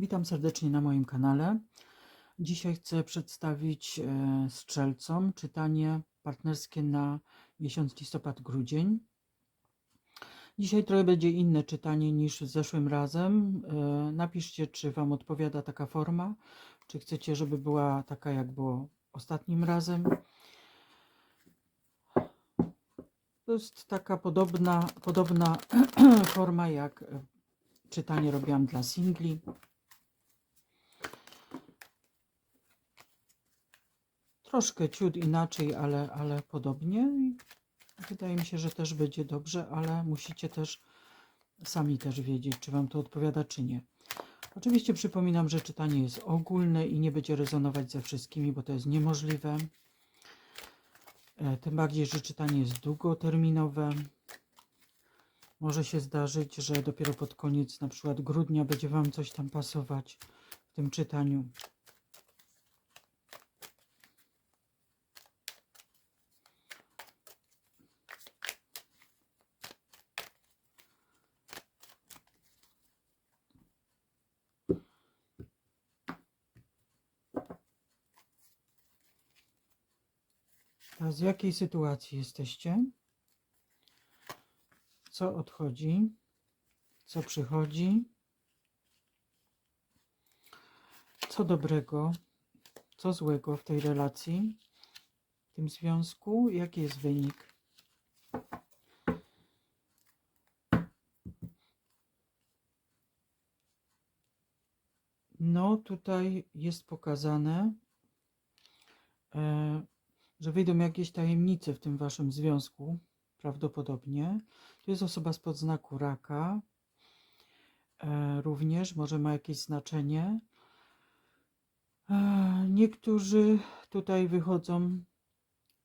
Witam serdecznie na moim kanale. Dzisiaj chcę przedstawić e, strzelcom czytanie partnerskie na miesiąc listopad-grudzień. Dzisiaj trochę będzie inne czytanie niż zeszłym razem. E, Napiszcie, czy Wam odpowiada taka forma, czy chcecie, żeby była taka, jak było ostatnim razem. To jest taka podobna, podobna forma, jak czytanie robiłam dla singli. Troszkę ciut inaczej, ale, ale podobnie. Wydaje mi się, że też będzie dobrze, ale musicie też sami też wiedzieć, czy Wam to odpowiada, czy nie. Oczywiście przypominam, że czytanie jest ogólne i nie będzie rezonować ze wszystkimi, bo to jest niemożliwe. E, Tym bardziej, że czytanie jest długoterminowe. Może się zdarzyć, że dopiero pod koniec na przykład grudnia będzie Wam coś tam pasować w tym czytaniu. Z jakiej sytuacji jesteście? Co odchodzi? Co przychodzi? Co dobrego? Co złego w tej relacji? W tym związku? Jaki jest wynik? No, tutaj jest pokazane, e, że wyjdą jakieś tajemnice w tym waszym związku, prawdopodobnie. Tu jest osoba spod znaku raka, e, również może ma jakieś znaczenie. E, niektórzy tutaj wychodzą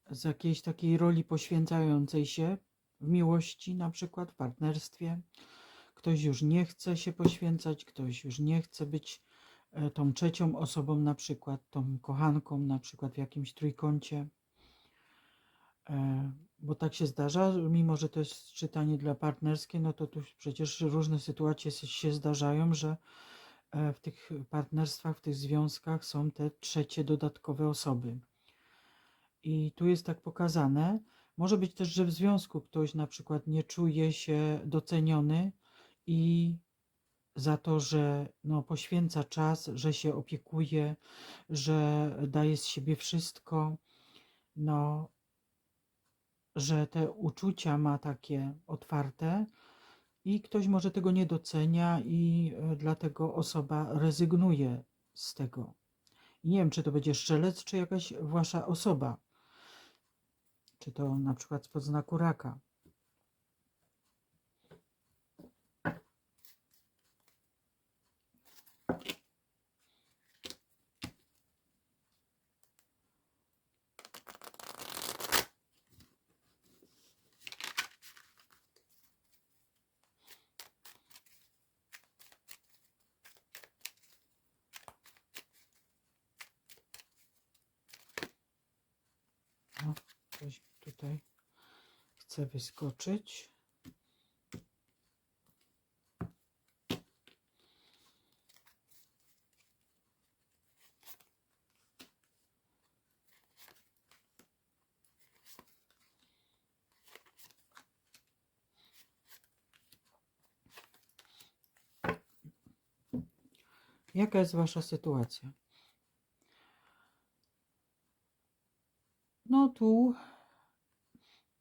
z jakiejś takiej roli poświęcającej się w miłości, na przykład w partnerstwie. Ktoś już nie chce się poświęcać, ktoś już nie chce być e, tą trzecią osobą, na przykład tą kochanką, na przykład w jakimś trójkącie. E, Bo tak się zdarza, mimo że to jest czytanie dla partnerskie, no to tu przecież różne sytuacje się zdarzają, że e, w tych partnerstwach, w tych związkach są te trzecie dodatkowe osoby. I tu jest tak pokazane. Może być też, że w związku ktoś na przykład nie czuje się doceniony i za to, że no, poświęca czas, że się opiekuje, że daje z siebie wszystko, no, że te uczucia ma takie otwarte i ktoś może tego nie docenia i e, dlatego osoba rezygnuje z tego. Nie wiem, czy to będzie strzelec, czy jakaś wasza osoba. Czy to na przykład spod znaku raka. No, ktoś tutaj chce wyskoczyć. Jaka jest wasza sytuacja? No tu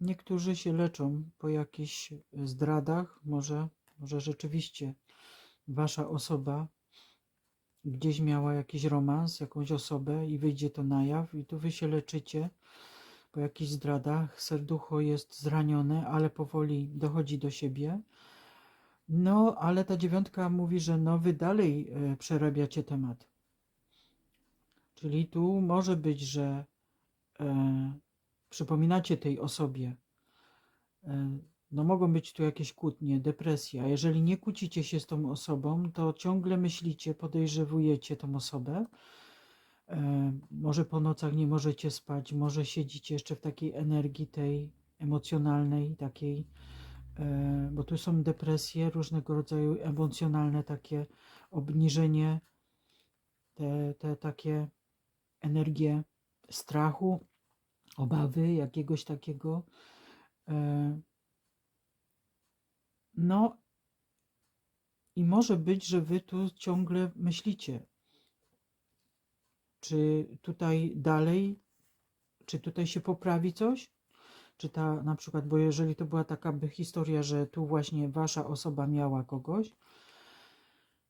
niektórzy się leczą po jakichś zdradach. Może, może rzeczywiście wasza osoba gdzieś miała jakiś romans, jakąś osobę i wyjdzie to na jaw i tu wy się leczycie po jakichś zdradach. Serducho jest zranione, ale powoli dochodzi do siebie. No, ale ta dziewiątka mówi, że no wy dalej e, przerabiacie temat. Czyli tu może być, że e, przypominacie tej osobie. E, no mogą być tu jakieś kłótnie, depresja. Jeżeli nie kłócicie się z tą osobą, to ciągle myślicie, podejrzewujecie tą osobę. E, może po nocach nie możecie spać, może siedzicie jeszcze w takiej energii tej emocjonalnej, takiej e, bo tu są depresje, różnego rodzaju emocjonalne takie obniżenie, te, te takie energie strachu, obawy, jakiegoś takiego. e, No i może być, że wy tu ciągle myślicie, czy tutaj dalej, czy tutaj się poprawi coś? Czy ta na przykład, bo jeżeli to była taka historia, że tu właśnie wasza osoba miała kogoś,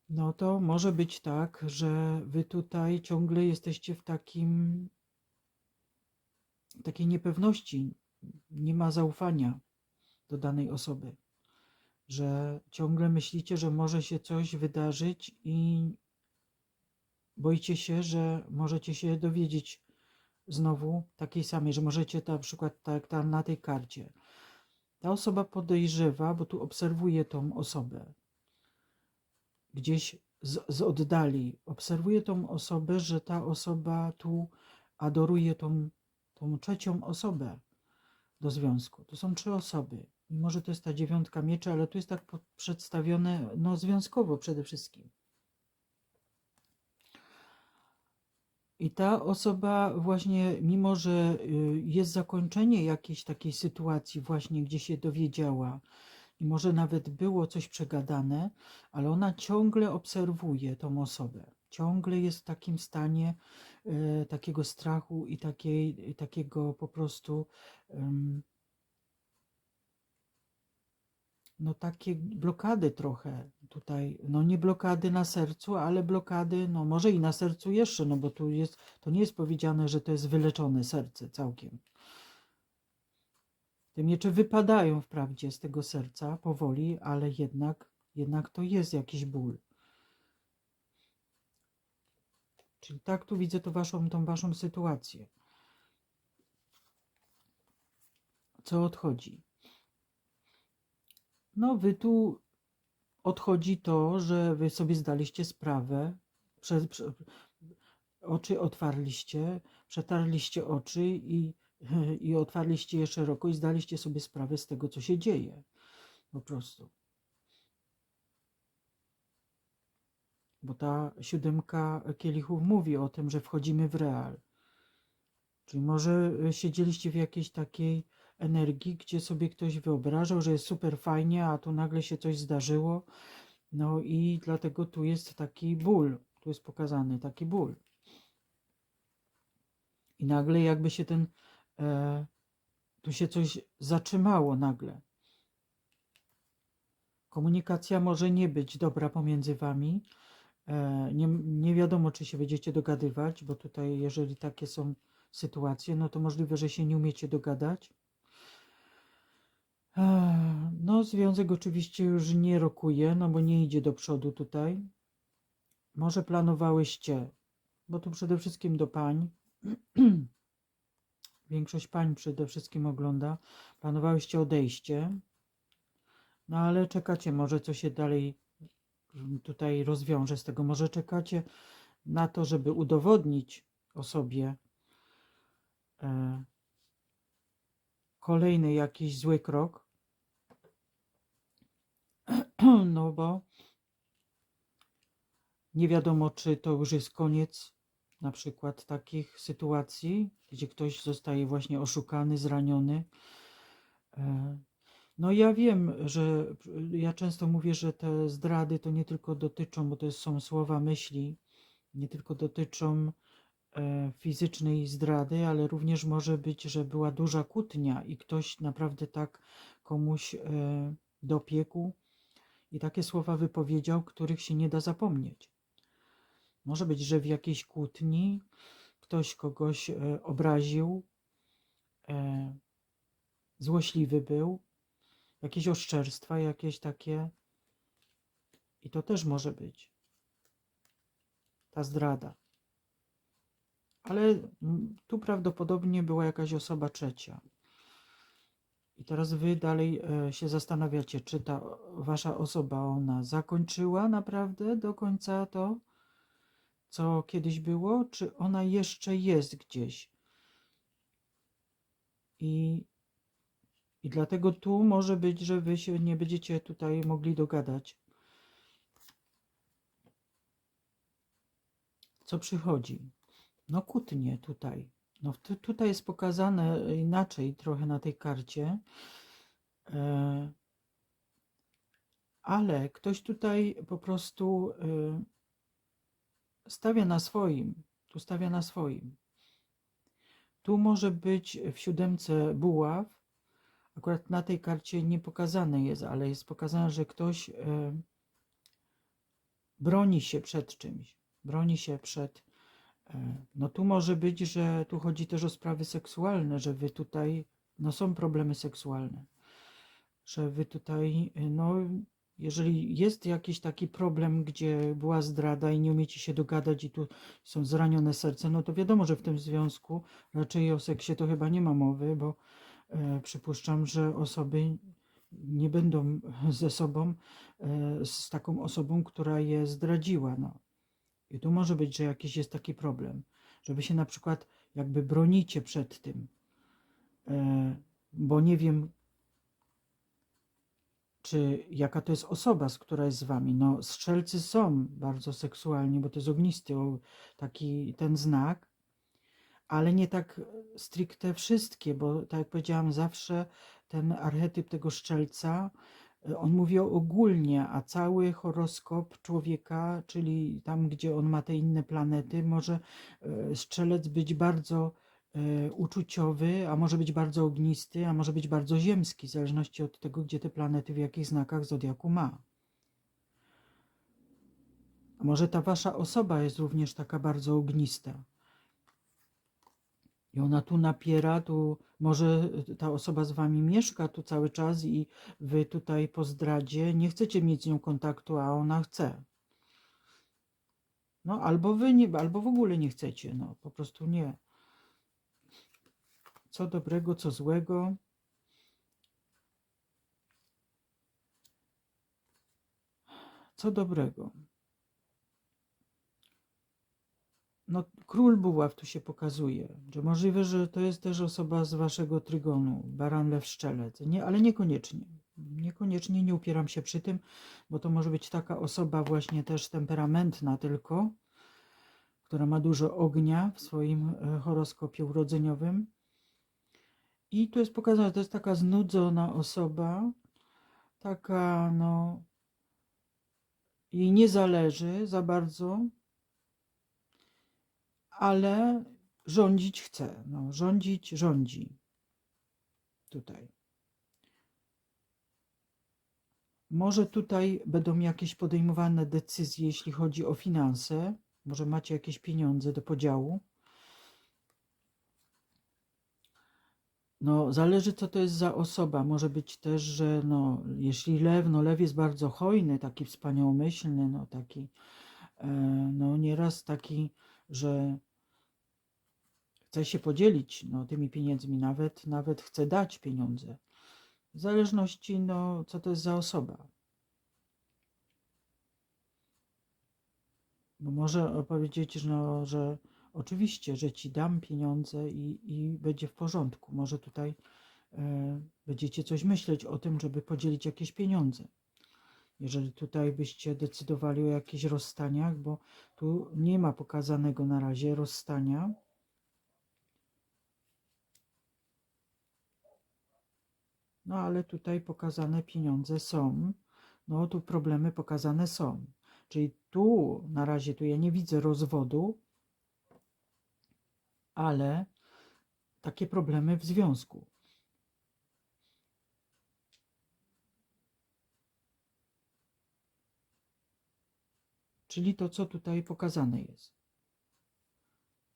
no to może być tak, że wy tutaj ciągle jesteście w takim takiej niepewności, nie ma zaufania do danej osoby, że ciągle myślicie, że może się coś wydarzyć i boicie się, że możecie się dowiedzieć znowu takiej samej, że możecie na przykład tak tam na tej karcie. Ta osoba podejrzewa, bo tu obserwuje tą osobę gdzieś z, z oddali. Obserwuje tą osobę, że ta osoba tu adoruje tą, tą trzecią osobę do związku. To są trzy osoby. Mimo, że to jest ta dziewiątka mieczy, ale tu jest tak przedstawione no, związkowo przede wszystkim. I ta osoba właśnie, mimo że y, jest zakończenie jakiejś takiej sytuacji właśnie, gdzie się dowiedziała i może nawet było coś przegadane, ale ona ciągle obserwuje tą osobę. Ciągle jest w takim stanie takiego strachu i takiej, takiego po prostu no takie blokady trochę tutaj, no nie blokady na sercu, ale blokady, no może i na sercu jeszcze, no bo tu jest, to nie jest powiedziane, że to jest wyleczone serce całkiem. Te miecze wypadają wprawdzie z tego serca powoli, ale jednak, jednak to jest jakiś ból. Czyli tak tu widzę to waszą, tą waszą sytuację. Co odchodzi? No, wy tu odchodzi to, że wy sobie zdaliście sprawę, prze, oczy otwarliście, przetarliście oczy i, i otwarliście je szeroko i zdaliście sobie sprawę z tego, co się dzieje. Po prostu. Bo ta siódemka kielichów mówi o tym, że wchodzimy w real. Czyli może siedzieliście w jakiejś takiej energii, gdzie sobie ktoś wyobrażał, że jest super fajnie, a tu nagle się coś zdarzyło. No i dlatego tu jest taki ból. Tu jest pokazany taki ból. I nagle jakby się ten, e, tu się coś zatrzymało nagle. Komunikacja może nie być dobra pomiędzy wami. E, nie, nie wiadomo, czy się będziecie dogadywać, bo tutaj, jeżeli takie są sytuacje, no to możliwe, że się nie umiecie dogadać. Ech, No, związek oczywiście już nie rokuje, no bo nie idzie do przodu tutaj. Może planowałyście, bo tu przede wszystkim do pań. Większość pań przede wszystkim ogląda. Planowałyście odejście, no ale czekacie, może co się dalej tutaj rozwiąże z tego. Może czekacie na to, żeby udowodnić osobie e, kolejny jakiś zły krok. No bo nie wiadomo, czy to już jest koniec na przykład takich sytuacji, gdzie ktoś zostaje właśnie oszukany, zraniony. E, No ja wiem, że ja często mówię, że te zdrady to nie tylko dotyczą, bo to są słowa myśli, nie tylko dotyczą e, fizycznej zdrady, ale również może być, że była duża kłótnia i ktoś naprawdę tak komuś e, dopiekł i takie słowa wypowiedział, których się nie da zapomnieć. Może być, że w jakiejś kłótni ktoś kogoś e, obraził, e, złośliwy był, jakieś oszczerstwa, jakieś takie. I to też może być. Ta zdrada. Ale tu prawdopodobnie była jakaś osoba trzecia. I teraz wy dalej e, się zastanawiacie, czy ta wasza osoba, ona zakończyła naprawdę do końca to, co kiedyś było, czy ona jeszcze jest gdzieś. I, I dlatego tu może być, że wy się nie będziecie tutaj mogli dogadać. Co przychodzi? No kłótnie tutaj. No tu- tutaj jest pokazane inaczej trochę na tej karcie. E, ale ktoś tutaj po prostu e, stawia na swoim. Tu stawia na swoim. Tu może być w siódemce buław. Akurat na tej karcie nie pokazane jest, ale jest pokazane, że ktoś e, broni się przed czymś. Broni się przed. e, No tu może być, że tu chodzi też o sprawy seksualne, że wy tutaj, no są problemy seksualne, że wy tutaj, e, no jeżeli jest jakiś taki problem, gdzie była zdrada i nie umiecie się dogadać i tu są zranione serce, no to wiadomo, że w tym związku raczej o seksie to chyba nie ma mowy, bo przypuszczam, że osoby nie będą ze sobą, e, z taką osobą, która je zdradziła. No. I tu może być, że jakiś jest taki problem, żeby się na przykład jakby bronicie przed tym, e, bo nie wiem, czy jaka to jest osoba, z która jest z wami. No, strzelcy są bardzo seksualni, bo to jest ognisty taki ten znak, ale nie tak stricte wszystkie, bo tak jak powiedziałam, zawsze ten archetyp tego szczelca, y, on mówi ogólnie, a cały horoskop człowieka, czyli tam, gdzie on ma te inne planety, może y, strzelec być bardzo y, uczuciowy, a może być bardzo ognisty, a może być bardzo ziemski, w zależności od tego, gdzie te planety w jakich znakach zodiaku ma. A może ta wasza osoba jest również taka bardzo ognista. I ona tu napiera, tu może ta osoba z wami mieszka tu cały czas i wy tutaj po zdradzie nie chcecie mieć z nią kontaktu, a ona chce. No albo wy nie, albo w ogóle nie chcecie, no po prostu nie. Co dobrego, co złego. Co dobrego. No, król buław tu się pokazuje, że możliwe, że to jest też osoba z waszego trygonu, baran lew szczelec, nie, ale niekoniecznie. Niekoniecznie nie upieram się przy tym, bo to może być taka osoba właśnie też temperamentna tylko, która ma dużo ognia w swoim e, horoskopie urodzeniowym. I tu jest pokazane, że to jest taka znudzona osoba, taka no, jej nie zależy za bardzo, ale rządzić chce. No, rządzić rządzi. Tutaj. Może tutaj będą jakieś podejmowane decyzje, jeśli chodzi o finanse. Może macie jakieś pieniądze do podziału. No, zależy co to jest za osoba. Może być też, że no, jeśli lew, no lew jest bardzo hojny, taki wspaniałomyślny, no taki, e, no nieraz taki, że chce się podzielić no, tymi pieniędzmi, nawet, nawet chce dać pieniądze. W zależności, no, co to jest za osoba. Bo może powiedzieć, no, że oczywiście, że ci dam pieniądze i, i będzie w porządku. Może tutaj e, będziecie coś myśleć o tym, żeby podzielić jakieś pieniądze. Jeżeli tutaj byście decydowali o jakichś rozstaniach, bo tu nie ma pokazanego na razie rozstania. No ale tutaj pokazane pieniądze są. No tu problemy pokazane są. Czyli tu na razie tu ja nie widzę rozwodu, ale takie problemy w związku. Czyli to, co tutaj pokazane jest.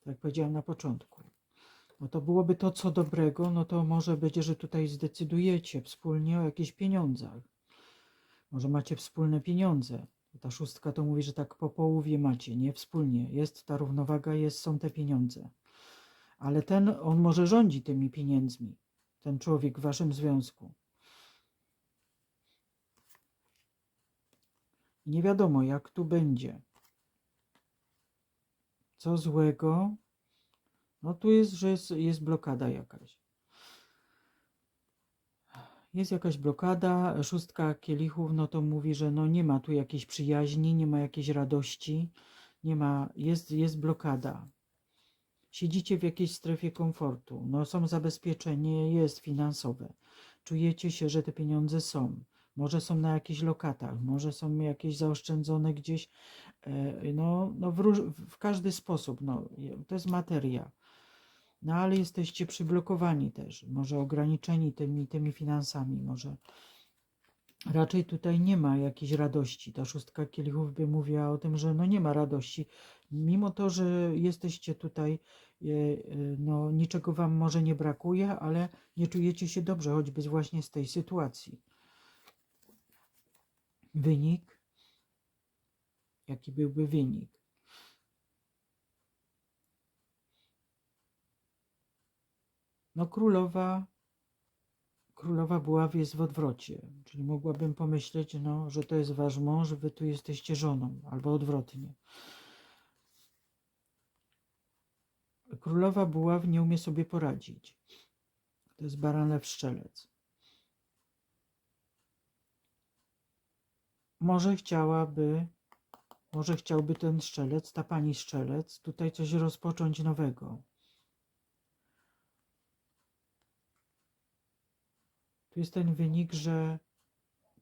Tak jak powiedziałem na początku. No to byłoby to, co dobrego, no to może będzie, że tutaj zdecydujecie wspólnie o jakichś pieniądzach. Może macie wspólne pieniądze. Ta szóstka to mówi, że tak po połowie macie, nie wspólnie. Jest ta równowaga, jest, są te pieniądze. Ale ten, on może rządzi tymi pieniędzmi. Ten człowiek w waszym związku. Nie wiadomo, jak tu będzie. Co złego? No tu jest, że jest, jest blokada jakaś. Jest jakaś blokada, szóstka kielichów, no to mówi, że no nie ma tu jakiejś przyjaźni, nie ma jakiejś radości, nie ma, jest, jest blokada. Siedzicie w jakiejś strefie komfortu, no są zabezpieczenie, jest finansowe. Czujecie się, że te pieniądze są. Może są na jakichś lokatach, może są jakieś zaoszczędzone gdzieś, e, no, no w, róż, w każdy sposób, no, to jest materia. No ale jesteście przyblokowani też, może ograniczeni tymi, tymi finansami, może raczej tutaj nie ma jakiejś radości. Ta szóstka kielichów by mówiła o tym, że no nie ma radości, mimo to, że jesteście tutaj, e, no niczego wam może nie brakuje, ale nie czujecie się dobrze, choćby właśnie z tej sytuacji. Wynik? Jaki byłby wynik? No królowa, królowa buław jest w odwrocie, czyli mogłabym pomyśleć, no, że to jest wasz mąż, wy tu jesteście żoną, albo odwrotnie. Królowa buław nie umie sobie poradzić. To jest baranew szczelec. Może chciałaby, może chciałby ten szczelec, ta pani szczelec, tutaj coś rozpocząć nowego. Tu jest ten wynik, że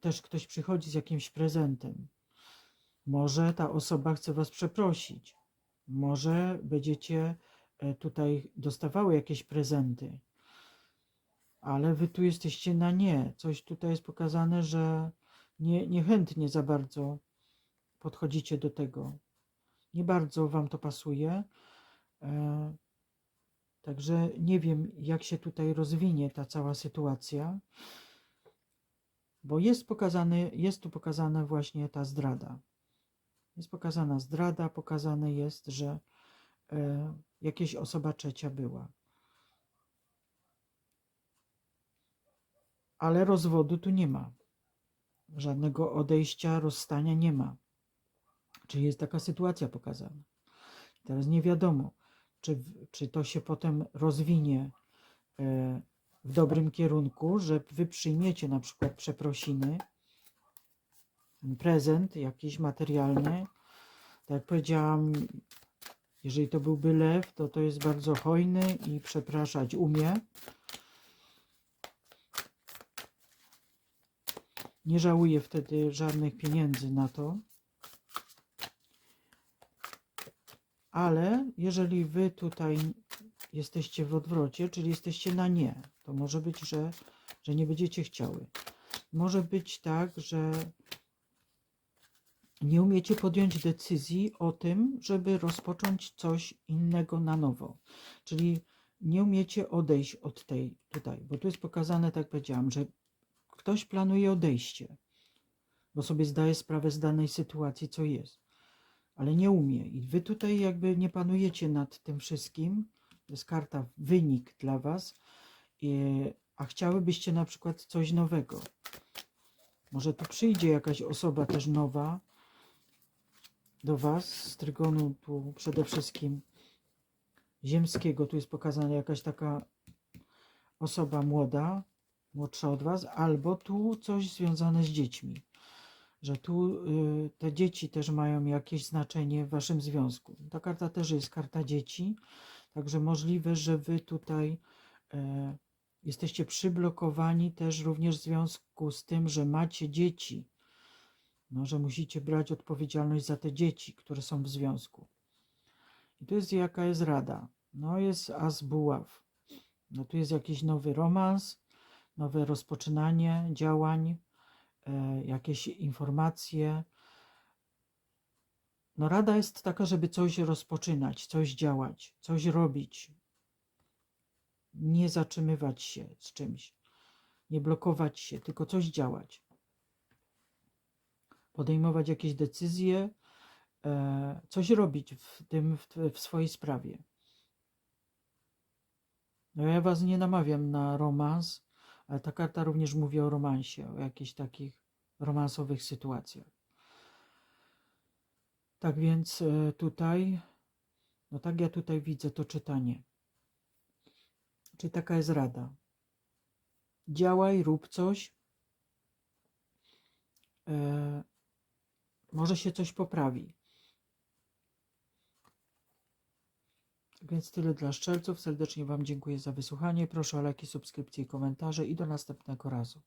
też ktoś przychodzi z jakimś prezentem. Może ta osoba chce was przeprosić. Może będziecie e, tutaj dostawały jakieś prezenty. Ale wy tu jesteście na nie. Coś tutaj jest pokazane, że nie, niechętnie za bardzo podchodzicie do tego. Nie bardzo wam to pasuje. E, Także nie wiem, jak się tutaj rozwinie ta cała sytuacja, bo jest pokazany, jest tu pokazana właśnie ta zdrada. Jest pokazana zdrada, pokazane jest, że e, jakaś osoba trzecia była. Ale rozwodu tu nie ma. Żadnego odejścia, rozstania nie ma. Czyli jest taka sytuacja pokazana. Teraz nie wiadomo, czy, czy to się potem rozwinie e, w dobrym kierunku, że wy przyjmiecie na przykład przeprosiny, prezent jakiś materialny. Tak jak powiedziałam, jeżeli to byłby lew, to to jest bardzo hojny i przepraszać umie. Nie żałuje wtedy żadnych pieniędzy na to. Ale jeżeli wy tutaj jesteście w odwrocie, czyli jesteście na nie, to może być, że, że nie będziecie chciały. Może być tak, że nie umiecie podjąć decyzji o tym, żeby rozpocząć coś innego na nowo. Czyli nie umiecie odejść od tej tutaj, bo tu jest pokazane, tak powiedziałam, że ktoś planuje odejście, bo sobie zdaje sprawę z danej sytuacji, co jest ale nie umie. I wy tutaj jakby nie panujecie nad tym wszystkim. To jest karta wynik dla was, a chciałybyście na przykład coś nowego. Może tu przyjdzie jakaś osoba też nowa do was z trygonu tu przede wszystkim ziemskiego. Tu jest pokazana jakaś taka osoba młoda, młodsza od was, albo tu coś związane z dziećmi że tu y, te dzieci też mają jakieś znaczenie w waszym związku. Ta karta też jest karta dzieci, także możliwe, że wy tutaj e, jesteście przyblokowani też również w związku z tym, że macie dzieci. No, że musicie brać odpowiedzialność za te dzieci, które są w związku. I tu jest jaka jest rada. No jest as buław. No tu jest jakiś nowy romans, nowe rozpoczynanie działań, E, jakieś informacje. No rada jest taka, żeby coś rozpoczynać, coś działać, coś robić. Nie zatrzymywać się z czymś, nie blokować się, tylko coś działać. Podejmować jakieś decyzje, e, coś robić w tym, w swojej sprawie. No ja was nie namawiam na romans, ale ta karta również mówi o romansie, o jakichś takich romansowych sytuacjach. Tak więc e, tutaj, no tak ja tutaj widzę to czytanie. Czyli taka jest rada. działaj, rób coś. E, może się coś poprawi. Więc tyle dla szczelców. Serdecznie Wam dziękuję za wysłuchanie. Proszę o lajki, subskrypcje i komentarze i do następnego razu.